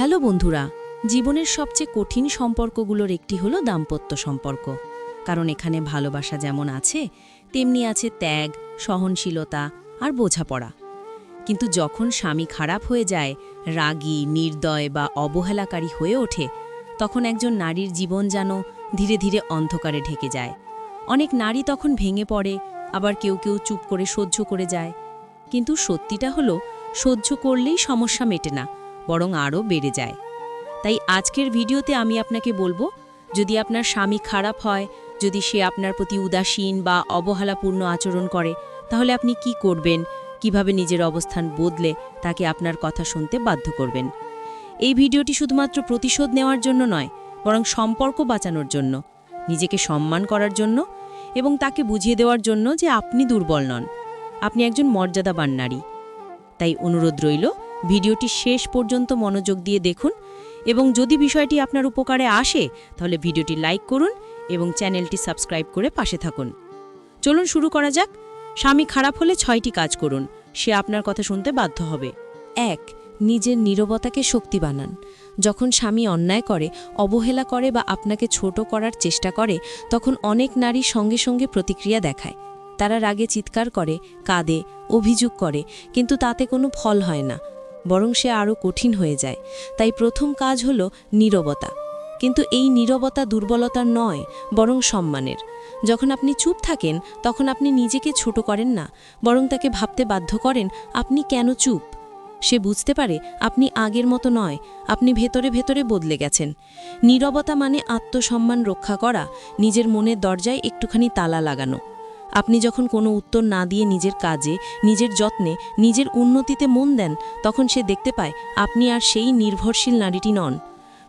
Hello বন্ধুরা, জীবনের সবচেয়ে কঠিন সম্পর্কগুলোর একটি হলো দাম্পত্য সম্পর্ক। কারণ এখানে ভালোবাসা যেমন আছে, তেমনি আছে ত্যাগ, সহনশীলতা আর বোঝাপড়া। কিন্তু যখন স্বামী খারাপ হয়ে যায়, রাগী, নির্দয় বা অবহেলাকারী হয়ে ওঠে, তখন একজন নারীর জীবন যেন ধীরে ধীরে অন্ধকারে ঢেকে যায়। অনেক নারী তখন ভেঙে পড়ে, আবার কেউ কেউ চুপ করে সহ্য করে যায়। কিন্তু সত্যিটা হলো, সহ্য করলেই সমস্যা মেটে না। বরং আরও বেড়ে যায়। তাই আজকের ভিডিওতে আমি আপনাকে বলব, যদি আপনার স্বামী খারাপ হয়, যদি সে আপনার প্রতি উদাসীন বা অবহেলাপূর্ণ আচরণ করে, তাহলে আপনি কি করবেন? কীভাবে নিজের অবস্থান বদলে তাকে আপনার কথা শুনতে বাধ্য করবেন? এই ভিডিওটি শুধুমাত্র প্রতিশোধ নেওয়ার জন্য নয়, বরং সম্পর্ক বাঁচানোর জন্য, নিজেকে সম্মান করার জন্য এবং তাকে বুঝিয়ে দেওয়ার জন্য যে আপনি দুর্বল নন। আপনি একজন মর্যাদাবান নারী। তাই অনুরোধ রইল ভিডিওটি শেষ পর্যন্ত মনোযোগ দিয়ে দেখুন এবং যদি বিষয়টি আপনার উপকারে আসে, তাহলে ভিডিওটি লাইক করুন এবং চ্যানেলটি সাবস্ক্রাইব করে পাশে থাকুন। চলুন শুরু করা যাক। স্বামী খারাপ হলে ছয়টি কাজ করুন, সে আপনার কথা শুনতে বাধ্য হবে। এক, নিজের নীরবতাকে শক্তি বানান। যখন স্বামী অন্যায় করে, অবহেলা করে বা আপনাকে ছোট করার চেষ্টা করে, তখন অনেক নারী সঙ্গে সঙ্গে প্রতিক্রিয়া দেখায়। তারা রাগে চিৎকার করে, কাঁদে, অভিযোগ করে, কিন্তু তাতে কোনো ফল হয় না। বরং সে আরও কঠিন হয়ে যায়। তাই প্রথম কাজ হল নীরবতা। কিন্তু এই নীরবতা দুর্বলতার নয়, বরং সম্মানের। যখন আপনি চুপ থাকেন, তখন আপনি নিজেকে ছোট করেন না, বরং তাকে ভাবতে বাধ্য করেন, আপনি কেন চুপ? সে বুঝতে পারে, আপনি আগের মতো নয়, আপনি ভেতরে ভেতরে বদলে গেছেন। নীরবতা মানে আত্মসম্মান রক্ষা করা, নিজের মনের দরজায় একটুখানি তালা লাগানো। আপনি যখন কোনো উত্তর না দিয়ে নিজের কাজে, নিজের যত্নে, নিজের উন্নতিতে মন দেন, তখন সে দেখতে পায়, আপনি আর সেই নির্ভরশীল নারীটি নন।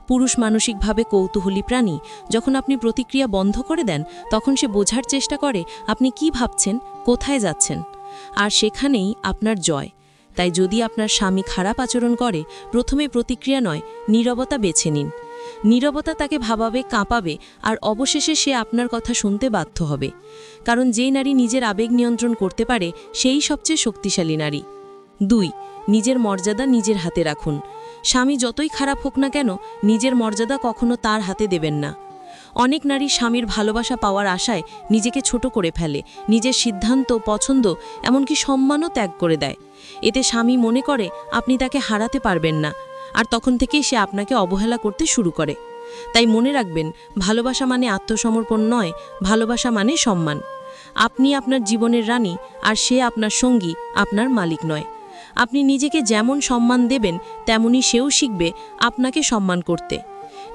পুরুষ মানসিকভাবে কৌতূহলী প্রাণী, যখন আপনি প্রতিক্রিয়া বন্ধ করে দেন, তখন সে বোঝার চেষ্টা করে, আপনি কি ভাবছেন, কোথায় যাচ্ছেন? আর সেখানেই আপনার জয়। তাই যদি আপনার স্বামী খারাপ আচরণ করে, প্রথমে প্রতিক্রিয়া নয়, নীরবতা বেছে নিন। নীরবতা তাকে ভাবাবে, কাঁপাবে আর অবশেষে সে আপনার কথা শুনতে বাধ্য হবে। কারণ যে নারী নিজের আবেগ নিয়ন্ত্রণ করতে পারে, সেই সবচেয়ে শক্তিশালী নারী। দুই, নিজের মর্যাদা নিজের হাতে রাখুন। স্বামী যতই খারাপ হোক না কেন, নিজের মর্যাদা কখনো তার হাতে দেবেন না। অনেক নারী স্বামীর ভালোবাসা পাওয়ার আশায় নিজেকে ছোট করে ফেলে, নিজের সিদ্ধান্ত, পছন্দ, এমনকি সম্মানও ত্যাগ করে দেয়। এতে স্বামী মনে করে, আপনি তাকে হারাতে পারবেন না। আর তখন থেকেই সে আপনাকে অবহেলা করতে শুরু করে। তাই মনে রাখবেন, ভালোবাসা মানে আত্মসমর্পণ নয়, ভালোবাসা মানে সম্মান। আপনি আপনার জীবনের রানী, আর সে আপনার সঙ্গী, আপনার মালিক নয়। আপনি নিজেকে যেমন সম্মান দেবেন, তেমনি সেও শিখবে আপনাকে সম্মান করতে।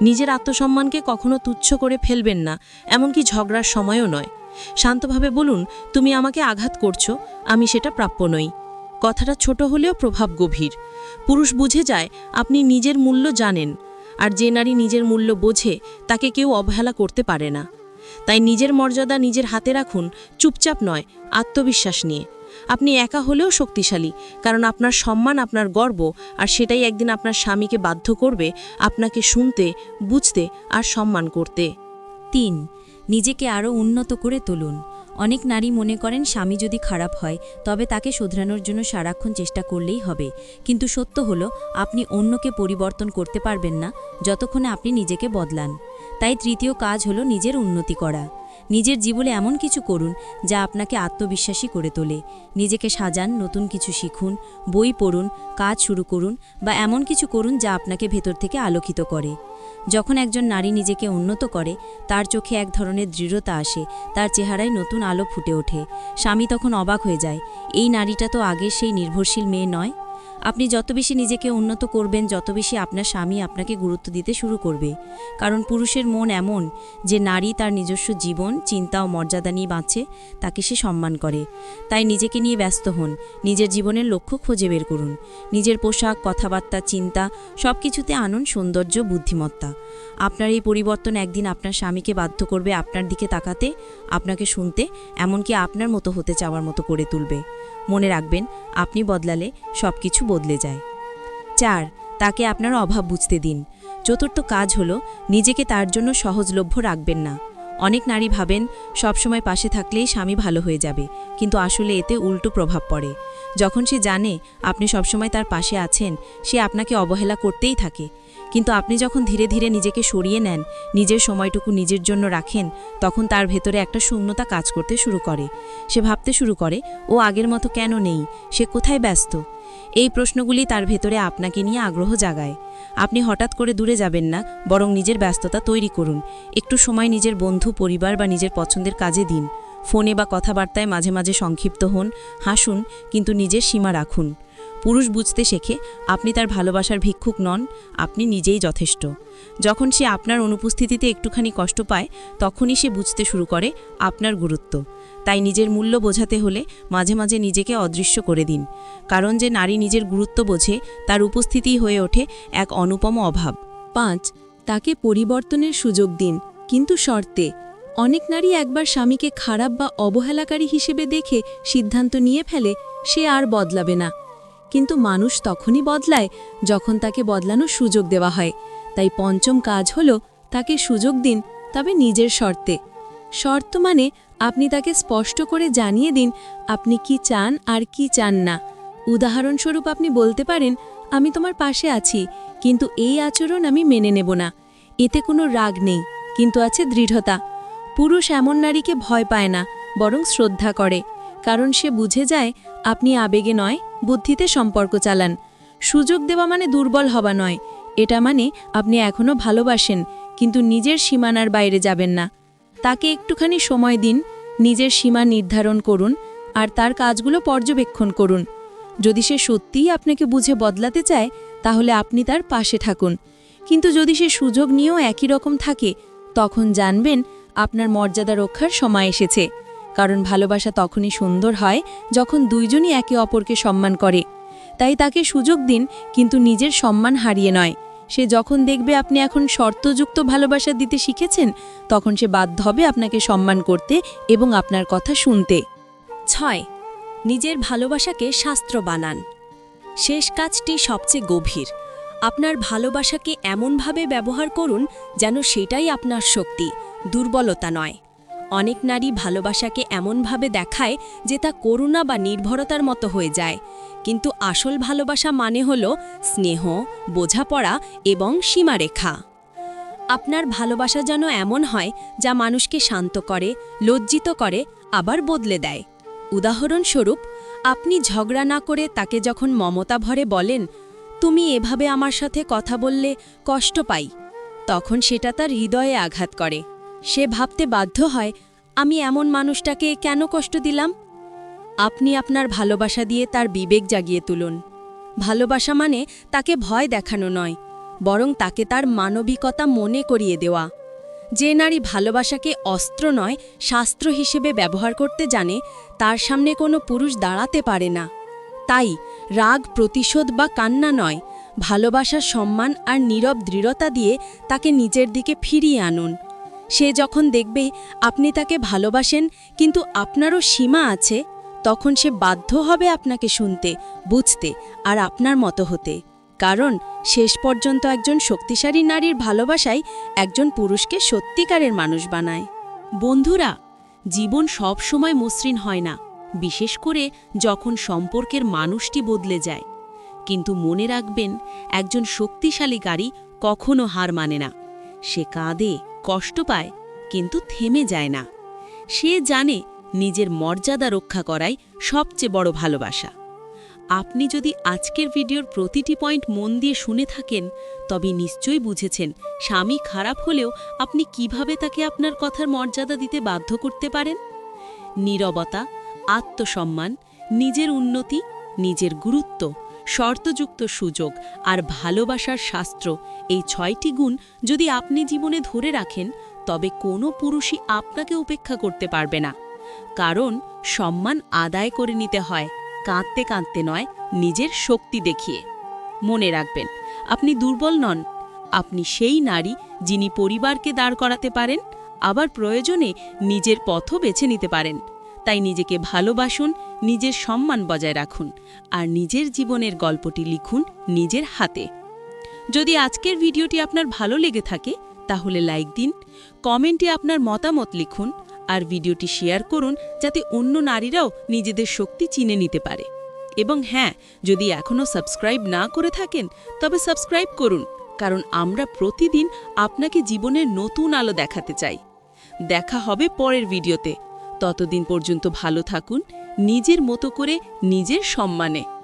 নিজের আত্মসম্মানকে কখনো তুচ্ছ করে ফেলবেন না, এমনকি ঝগড়ার সময়ও নয়। শান্তভাবে বলুন, তুমি আমাকে আঘাত করছ, আমি সেটা প্রাপ্য নই। কথাটা ছোট হলেও প্রভাব গভীর। পুরুষ বুঝে যায়, আপনি নিজের মূল্য জানেন, আর যে নারী নিজের মূল্য বোঝে, তাকে কেউ অবহেলা করতে পারে না। তাই নিজের মর্যাদা নিজের হাতে রাখুন, চুপচাপ নয়, আত্মবিশ্বাস নিয়ে। আপনি একা হলেও শক্তিশালী, কারণ আপনার সম্মান, আপনার গর্ব, আর সেটাই একদিন আপনার স্বামীকে বাধ্য করবে আপনাকে শুনতে, বুঝতে, আর সম্মান করতে। তিন, নিজেকে আরও উন্নত করে তুলুন। অনেক নারী মনে করেন স্বামী যদি খারাপ হয়, তবে তাকে শোধরানোর জন্য সারাক্ষণ চেষ্টা করলেই হবে। কিন্তু সত্য হল, আপনি অন্যকে পরিবর্তন করতে পারবেন না, যতক্ষণে আপনি নিজেকে বদলান। তাই তৃতীয় কাজ হলো নিজের উন্নতি করা। নিজের জীবনে এমন কিছু করুন যা আপনাকে আত্মবিশ্বাসী করে তোলে। নিজেকে সাজান, নতুন কিছু শিখুন, বই পড়ুন, কাজ শুরু করুন বা এমন কিছু করুন যা আপনাকে ভেতর থেকে আলোকিত করে। যখন একজন নারী নিজেকে উন্নত করে, তার চোখে এক ধরনের দৃঢ়তা আসে, তার চেহারায় নতুন আলো ফুটে ওঠে। স্বামী তখন অবাক হয়ে যায়, এই নারীটা তো আগে সেই নির্ভরশীল মেয়ে নয়? আপনি যত বেশি নিজেকে উন্নত করবেন, যত বেশি আপনার স্বামী আপনাকে গুরুত্ব দিতে শুরু করবে। কারণ পুরুষের মন এমন যে নারী তার নিজস্ব জীবন, চিন্তা ও মর্যাদা নিয়ে বাঁচে, তাকে সে সম্মান করে। তাই নিজেকে নিয়ে ব্যস্ত হন, নিজের জীবনের লক্ষ্য খুঁজে বের করুন। নিজের পোশাক, কথাবার্তা, চিন্তা সব কিছুতে আনুন সৌন্দর্য, বুদ্ধিমত্তা। আপনার এই পরিবর্তন একদিন আপনার স্বামীকে বাধ্য করবে আপনার দিকে তাকাতে, আপনাকে শুনতে, এমনকি আপনার মতো হতে চাওয়ার মতো করে তুলবে। মনে রাখবেন, আপনি বদলালে সব কিছু বদলে যায়। চার, তাকে আপনার অভাব বুঝতে দিন। চতুর্থ কাজ হলো, নিজেকে তার জন্য সহজলভ্য রাখবেন না। অনেক নারী ভাবেন, সবসময় পাশে থাকলেই স্বামী ভালো হয়ে যাবে, কিন্তু আসলে এতে উল্টো প্রভাব পড়ে। যখন সে জানে আপনি সবসময় তার পাশে আছেন, সে আপনাকে অবহেলা করতেই থাকে। কিন্তু আপনি যখন ধীরে ধীরে নিজেকে সরিয়ে নেন, নিজের সময়টুকু নিজের জন্য রাখেন, তখন তার ভেতরে একটা শূন্যতা কাজ করতে শুরু করে। সে ভাবতে শুরু করে, ও আগের মতো কেন নেই? সে কোথায় ব্যস্ত? এই প্রশ্নগুলি তার ভেতরে আপনাকে নিয়ে আগ্রহ জাগায়। আপনি হঠাৎ করে দূরে যাবেন না, বরং নিজের ব্যস্ততা তৈরি করুন। একটু সময় নিজের বন্ধু, পরিবার বা নিজের পছন্দের কাজে দিন। ফোনে বা কথাবার্তায় মাঝে মাঝে সংক্ষিপ্ত হন, হাসুন, কিন্তু নিজের সীমা রাখুন। পুরুষ বুঝতে শেখে আপনি তার ভালোবাসার ভিক্ষুক নন, আপনি নিজেই যথেষ্ট। যখন সে আপনার অনুপস্থিতিতে একটুখানি কষ্ট পায়, তখনই সে বুঝতে শুরু করে আপনার গুরুত্ব। তাই নিজের মূল্য বোঝাতে হলে মাঝে মাঝে নিজেকে অদৃশ্য করে দিন। কারণ যে নারী নিজের গুরুত্ব বোঝে, তার উপস্থিতিই হয়ে ওঠে এক অনুপম অভাব। পাঁচ, তাকে পরিবর্তনের সুযোগ দিন, কিন্তু শর্তে। অনেক নারী একবার স্বামীকে খারাপ বা অবহেলাকারী হিসেবে দেখে সিদ্ধান্ত নিয়ে ফেলে, সে আর বদলাবে না। কিন্তু মানুষ তখনই বদলায় যখন তাকে বদলানোর সুযোগ দেওয়া হয়। তাই পঞ্চম কাজ হল তাকে সুযোগ দিন, তবে নিজের শর্তে। শর্ত মানে আপনি তাকে স্পষ্ট করে জানিয়ে দিন আপনি কি চান আর কি চান না। উদাহরণস্বরূপ আপনি বলতে পারেন, আমি তোমার পাশে আছি, কিন্তু এই আচরণ আমি মেনে নেব না। এতে কোনো রাগ নেই, কিন্তু আছে দৃঢ়তা। পুরুষ এমন নারীকে ভয় পায় না, বরং শ্রদ্ধা করে। কারণ সে বুঝে যায় আপনি আবেগে নয়, বুদ্ধিতে সম্পর্ক চালান। সুযোগ দেওয়া মানে দুর্বল হওয়া নয়। এটা মানে আপনি এখনও ভালোবাসেন, কিন্তু নিজের সীমানার বাইরে যাবেন না। তাকে একটুখানি সময় দিন, নিজের সীমা নির্ধারণ করুন, আর তার কাজগুলো পর্যবেক্ষণ করুন। যদি সে সত্যিই আপনাকে বুঝে বদলাতে চায়, তাহলে আপনি তার পাশে থাকুন। কিন্তু যদি সে সুযোগ নিয়েও একই রকম থাকে, তখন জানবেন আপনার মর্যাদা রক্ষার সময় এসেছে। কারণ ভালোবাসা তখনই সুন্দর হয় যখন দুইজনই একে অপরকে সম্মান করে। তাই তাকে সুযোগ দিন, কিন্তু নিজের সম্মান হারিয়ে নয়। সে যখন দেখবে আপনি এখন শর্তযুক্ত ভালোবাসা দিতে শিখেছেন, তখন সে বাধ্য হবে আপনাকে সম্মান করতে এবং আপনার কথা শুনতে। ছয়, নিজের ভালোবাসাকে শাস্ত্র বানান। শেষ কাজটি সবচেয়ে গভীর। আপনার ভালোবাসাকে এমনভাবে ব্যবহার করুন যেন সেটাই আপনার শক্তি, দুর্বলতা নয়। অনেক নারী ভালোবাসাকে এমনভাবে দেখায় যে তা করুণা বা নির্ভরতার মতো হয়ে যায়। কিন্তু আসল ভালোবাসা মানে হল স্নেহ, বোঝাপড়া এবং সীমারেখা। আপনার ভালোবাসা যেন এমন হয় যা মানুষকে শান্ত করে, লজ্জিত করে, আবার বদলে দেয়। উদাহরণস্বরূপ, আপনি ঝগড়া না করে তাকে যখন মমতা ভরে বলেন, তুমি এভাবে আমার সাথে কথা বললে কষ্ট পাই, তখন সেটা তার হৃদয়ে আঘাত করে। সে ভাবতে বাধ্য হয়, আমি এমন মানুষটাকে কেন কষ্ট দিলাম? আপনি আপনার ভালোবাসা দিয়ে তার বিবেক জাগিয়ে তুলুন। ভালোবাসা মানে তাকে ভয় দেখানো নয়, বরং তাকে তার মানবিকতা মনে করিয়ে দেওয়া। যে নারী ভালোবাসাকে অস্ত্র নয়, শাস্ত্র হিসেবে ব্যবহার করতে জানে, তার সামনে কোনো পুরুষ দাঁড়াতে পারে না। তাই রাগ, প্রতিশোধ বা কান্না নয়, ভালোবাসার সম্মান আর নীরব দৃঢ়তা দিয়ে তাকে নিজের দিকে ফিরিয়ে আনুন। সে যখন দেখবে আপনি তাকে ভালোবাসেন, কিন্তু আপনারও সীমা আছে, তখন সে বাধ্য হবে আপনাকে শুনতে, বুঝতে আর আপনার মতো হতে। কারণ শেষ পর্যন্ত একজন শক্তিশালী নারীর ভালোবাসাই একজন পুরুষকে সত্যিকারের মানুষ বানায়। বন্ধুরা, জীবন সব সময় মসৃণ হয় না, বিশেষ করে যখন সম্পর্কের মানুষটি বদলে যায়। কিন্তু মনে রাখবেন, একজন শক্তিশালী গাড়ি কখনো হার মানে না। সে কাঁদে কষ্ট পায়, কিন্তু থেমে যায় না। সে জানে নিজের মর্যাদা রক্ষা করাই সবচেয়ে বড় ভালোবাসা। আপনি যদি আজকের ভিডিওর প্রতিটি পয়েন্ট মন দিয়ে শুনে থাকেন, তবে নিশ্চয়ই বুঝেছেন স্বামী খারাপ হলেও আপনি কীভাবে তাকে আপনার কথার মর্যাদা দিতে বাধ্য করতে পারেন। নীরবতা, আত্মসম্মান, নিজের উন্নতি, নিজের গুরুত্ব শর্তযুক্ত সুযোগ আর ভালোবাসার শাস্ত্র। এই ছয়টি গুণ যদি আপনি জীবনে ধরে রাখেন, তবে কোনো পুরুষই আপনাকে উপেক্ষা করতে পারবে না। কারণ সম্মান আদায় করে নিতে হয়, কাঁদতে কাঁদতে নয়, নিজের শক্তি দেখিয়ে। মনে রাখবেন, আপনি দুর্বল নন। আপনি সেই নারী যিনি পরিবারকে দাঁড় করাতে পারেন, আবার প্রয়োজনে নিজের পথও বেছে নিতে পারেন। তাই নিজেকে ভালোবাসুন, নিজের সম্মান বজায় রাখুন, আর নিজের জীবনের গল্পটি লিখুন নিজের হাতে। যদি আজকের ভিডিওটি আপনার ভালো লেগে থাকে, তাহলে লাইক দিন, কমেন্টে আপনার মতামত লিখুন, আর ভিডিওটি শেয়ার করুন যাতে অন্য নারীরাও নিজেদের শক্তি চিনে নিতে পারে। এবং হ্যাঁ যদি এখনও সাবস্ক্রাইব না করে থাকেন, তবে সাবস্ক্রাইব করুন, কারণ আমরা প্রতিদিন আপনাকে জীবনের নতুন আলো দেখাতে চাই। দেখা হবে পরের ভিডিওতে। ততদিন পর্যন্ত ভালো থাকুন নিজের মতো করে নিজের সম্মানে।